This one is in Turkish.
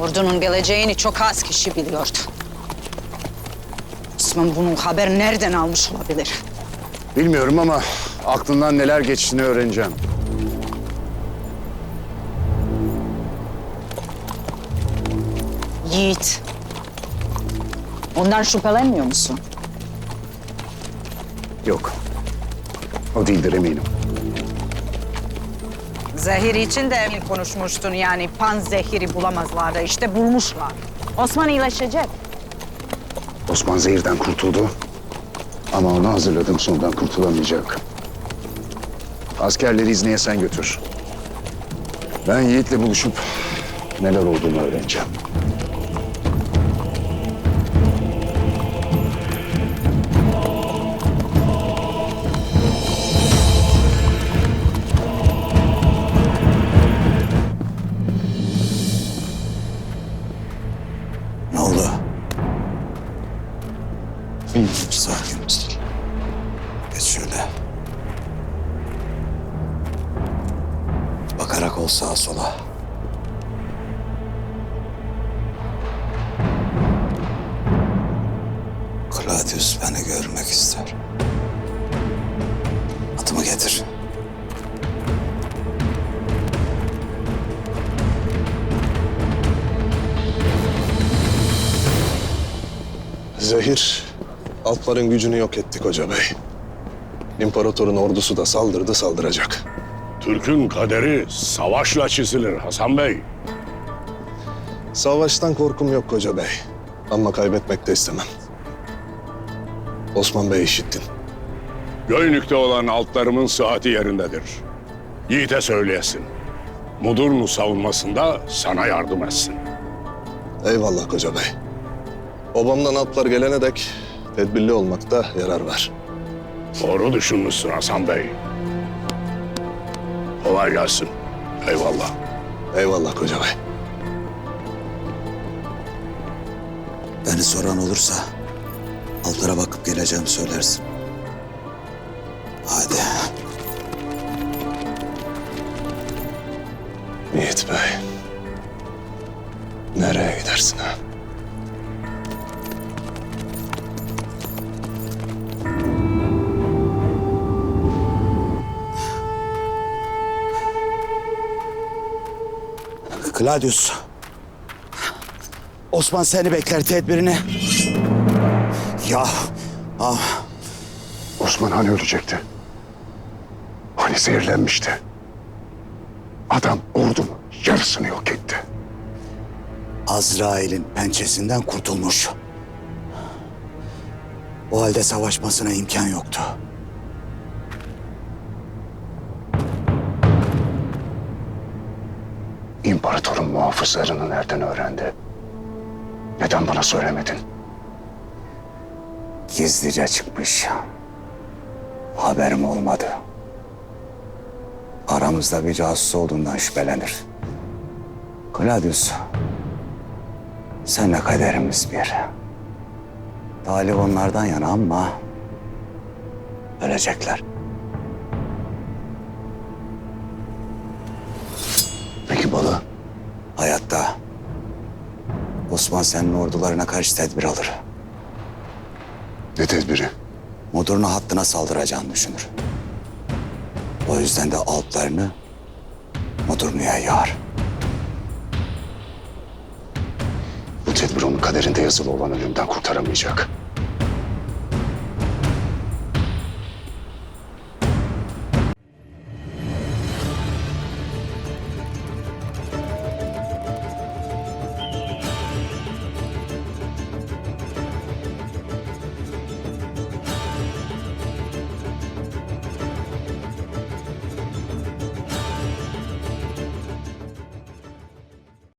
Ordunun geleceğini çok az kişi biliyordu. Osman bunun haber nereden almış olabilir? Bilmiyorum ama aklından neler geçtiğini öğreneceğim. Yiğit. Ondan şüphelenmiyor musun? Yok. O değildir eminim. Zehir için de konuşmuştun yani pan zehiri bulamazlardı. İşte bulmuşlar. Osman iyileşecek. Osman zehirden kurtuldu. Ama onu hazırladım sondan kurtulamayacak. Askerleri İzni'ye sen götür. Ben Yiğit'le buluşup neler olduğunu öğreneceğim. Sakin ol. Geç şöyle. Bakarak ol sağa sola. Claudius beni görmek ister. Atımı getir. Zehir, Alpların gücünü yok etti koca bey. İmparatorun ordusu da saldırdı saldıracak. Türk'ün kaderi savaşla çizilir Hasan Bey. Savaştan korkum yok koca bey. Ama kaybetmek de istemem. Osman Bey işittin. Göynük'te olan altlarımın sıhhati yerindedir. Yiğit'e söyleyesin. Mudurnu savunmasında sana yardım etsin. Eyvallah koca bey. Obamdan Alplar gelene dek tedbirli olmakta yarar var. Doğru düşünmüşsün Hasan Bey. Kolay gelsin. Eyvallah. Eyvallah koca bey. Beni soran olursa altlara bakıp geleceğim söylersin. Hadi. Yiğit bey. Nereye gidersin ha? Claudius. Osman seni bekler tedbirini. Ya. Ah. Osman hani ölecekti? Hani zehirlenmişti? Adam ordunun yarısını yok etti. Azrail'in pençesinden kurtulmuş. O halde savaşmasına imkan yoktu. İmparatorun muhafızlarını nereden öğrendi? Neden bana söylemedin? Gizlice çıkmış. Haberim olmadı. Aramızda bir casus olduğundan şüphelenir. Claudius, senle kaderimiz bir. Talip onlardan yana ama ölecekler. Balı? Hayatta Osman senin ordularına karşı tedbir alır. Ne tedbiri? Modurnu hattına saldıracağını düşünür. O yüzden de altlarını Modurnu'ya yağar. Bu tedbir onun kaderinde yazılı olan ölümden kurtaramayacak.